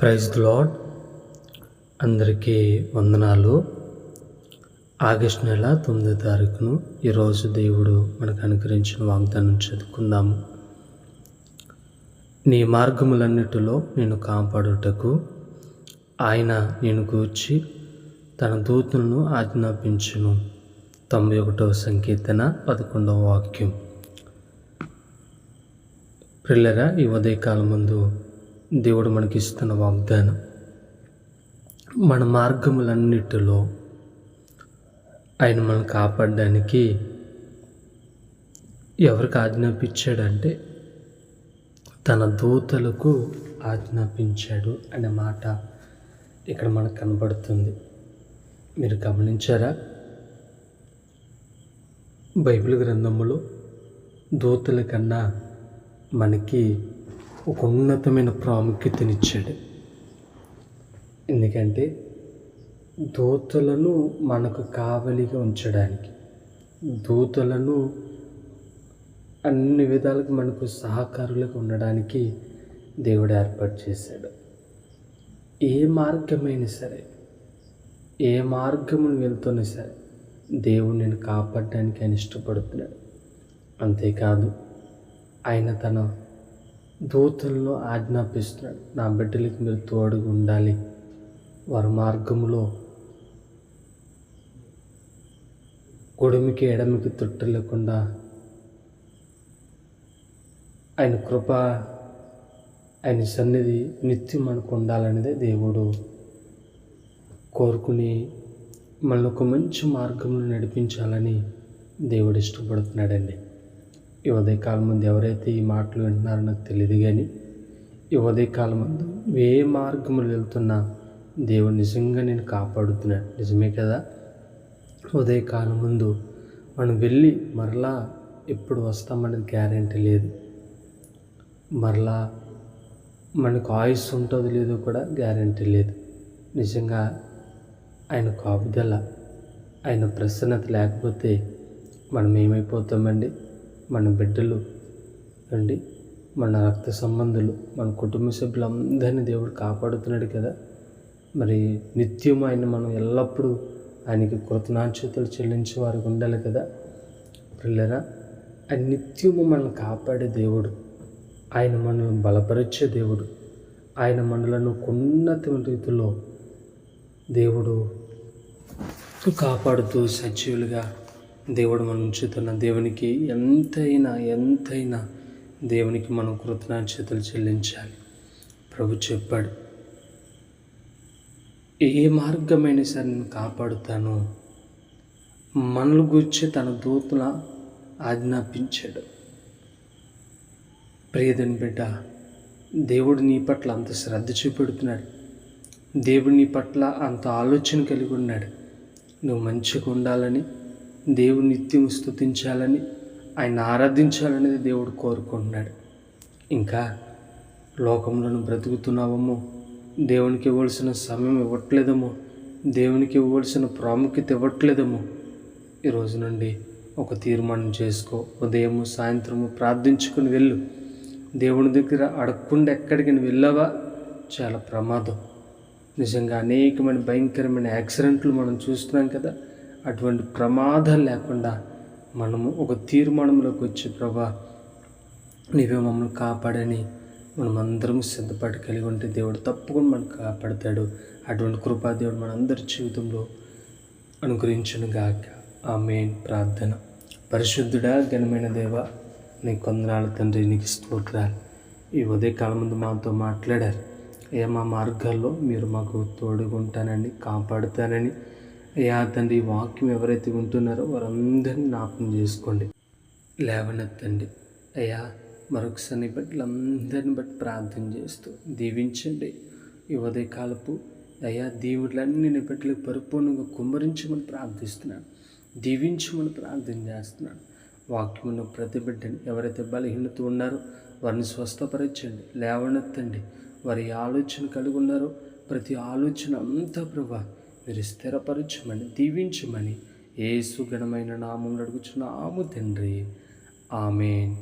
Praise lord అందరికీ వందనాలు. August నెల తొమ్మిదో తారీఖును ఈరోజు దేవుడు మనకు అనుగ్రహించిన వాగ్దానం చదువుకుందాము. నీ మార్గములన్నిటిలో నేను కాపాడుటకు ఆయన నేను గూర్చి తన దూతులను ఆజ్ఞాపించును. తొంభై ఒకటవ సంకీర్తన పదకొండవ వాక్యం. పిల్లరా ఈ ఉదయకాలం ముందు దేవుడు మనకి ఇస్తున్న వాగ్దానం. మన మార్గములన్నిటిలో ఆయన మనం కాపాడడానికి ఎవరికి ఆజ్ఞాపించాడంటే తన దూతలకు ఆజ్ఞాపించాడు అనే మాట ఇక్కడ మనకు కనబడుతుంది. మీరు గమనించారా? బైబిల్ గ్రంథములో దూతల కన్నా మనకి ఒక ఉన్నతమైన ప్రాముఖ్యతనిచ్చాడు. ఎందుకంటే దూతలను మనకు కావలిగా ఉంచడానికి దూతలను అన్ని విధాలకు మనకు సహకారులుగా ఉండడానికి దేవుడు ఏర్పాటు చేశాడు. ఏ మార్గమైనా సరే ఏ మార్గమును వెళ్తున్నా సరే దేవుడు నేను కాపాడడానికి ఆయన ఇష్టపడుతున్నాడు. అంతేకాదు ఆయన తన దూతలను ఆజ్ఞాపిస్తున్నాడు. నా బిడ్డలకి మీరు తోడుగా ఉండాలి. వారి మార్గంలో కొడుమికి ఎడమికి తొట్టు లేకుండా ఆయన కృప ఆయన సన్నిధి నిత్యం మనకు ఉండాలనేదే దేవుడు కోరుకుని మనల్ని ఒక మంచి మార్గంలో నడిపించాలని దేవుడు ఇష్టపడుతున్నాడండి. ఈ ఉదయకాలం ముందు ఎవరైతే ఈ మాటలు వింటున్నారో నాకు తెలియదు కానీ ఈ ఉదయకాలం ముందు ఏ మార్గములు వెళ్తున్నా దేవుడు నిజంగా నేను కాపాడుతున్నాడు? నిజమే కదా? ఉదయకాలం ముందు మనం వెళ్ళి మరలా ఎప్పుడు వస్తామనేది గ్యారంటీ లేదు. మరలా మనకు ఆయుస్ ఉంటుందో లేదో కూడా గ్యారంటీ లేదు. నిజంగా ఆయన కాపుదల ఆయన ప్రసన్నత లేకపోతే మనం ఏమైపోతామండి మన బిడ్డలు అండి మన రక్త సంబంధులు మన కుటుంబ సభ్యులందరినీ దేవుడు కాపాడుతున్నాడు కదా. మరి నిత్యం ఆయన మనం ఎల్లప్పుడూ ఆయనకి కృతజ్ఞాచతులు చెల్లించే వారికి ఉండాలి కదా. పిల్లరా ఆయన నిత్యము మనల్ని కాపాడే దేవుడు. ఆయన మనల్ని బలపరిచే దేవుడు. ఆయన మనలను ఉన్నత రీతిలో దేవుడు కాపాడుతూ సజీవులుగా దేవుడు మనం ఉంచుతున్న దేవునికి ఎంతైనా ఎంతైనా దేవునికి మనం కృతజ్ఞతలు చెల్లించాలి. ప్రభు చెప్పాడు ఏ మార్గమైన సరే నేను కాపాడుతాను. మనలు గుర్చి తన దూతుల ఆజ్ఞాపించాడు. ప్రియదని బిడ్డ దేవుడు నీ పట్ల అంత శ్రద్ధ చూపెడుతున్నాడు. దేవుడు నీ పట్ల అంత ఆలోచన కలిగి ఉన్నాడు. నువ్వు మంచిగా ఉండాలని దేవుని నిత్యం స్థుతించాలని ఆయన ఆరాధించాలనేది దేవుడు కోరుకుంటున్నాడు. ఇంకా లోకంలోను బ్రతుకుతున్నావేమో దేవునికి ఇవ్వాల్సిన సమయం ఇవ్వట్లేదేమో దేవునికి ఇవ్వాల్సిన ప్రాముఖ్యత ఇవ్వట్లేదేమో ఈరోజు నుండి ఒక తీర్మానం చేసుకో. ఉదయము సాయంత్రము ప్రార్థించుకుని వెళ్ళు. దేవుని దగ్గర అడగకుండా ఎక్కడికి వెళ్ళావా? చాలా ప్రమాదం. నిజంగా అనేకమైన భయంకరమైన యాక్సిడెంట్లు మనం చూస్తున్నాం కదా అటువంటి ప్రమాదం లేకుండా మనము ఒక తీర్మానంలోకి వచ్చి ప్రభా నీవే మమ్మల్ని కాపాడని మనమందరం అందరం సిద్ధపడి కలిగి ఉంటే దేవుడు తప్పకుండా మనకు కాపాడతాడు. అటువంటి కృపా దేవుడు మన అందరి జీవితంలో అనుగ్రహించను గాక ఆ మెయిన్ ప్రార్థన. పరిశుద్ధుడా ఘనమైన దేవ నీ కొందనాల తండ్రి నీకు స్తోత్రాలు. ఈ ఉదయకాలం ముందు మాతో మాట్లాడారు. ఏ మా మార్గాల్లో మీరు మాకు తోడుకుంటానని కాపాడుతానని అయ్యా తండ్రి వాక్యం ఎవరైతే ఉంటున్నారో వారందరినీ జ్ఞాపకం చేసుకోండి. లేవనెత్తండి. అయ్యా మరొకసారి అందరిని బట్టి ప్రార్థన చేస్తూ దీవించండి. ఈ ఉదయకాలపు అయ్యా దేవుళ్ళన్నీ నీ బిడ్డలకు పరిపూర్ణంగా కుమ్మరించమని ప్రార్థిస్తున్నాను. దీవించమని ప్రార్థన చేస్తున్నాను. వాక్యమున్న ప్రతి బిడ్డని ఎవరైతే బలహీనత ఉన్నారో వారిని స్వస్థపరచండి. లేవనెత్తండి. వారి ఆలోచన కలిగి ఉన్నారో ప్రతి ఆలోచన అంతా ప్రభా మీరు స్థిరపరచమని దీవించమని ఏ సుగణమైన నామం అడుగుచున్నాము తండ్రి. ఆమెన్.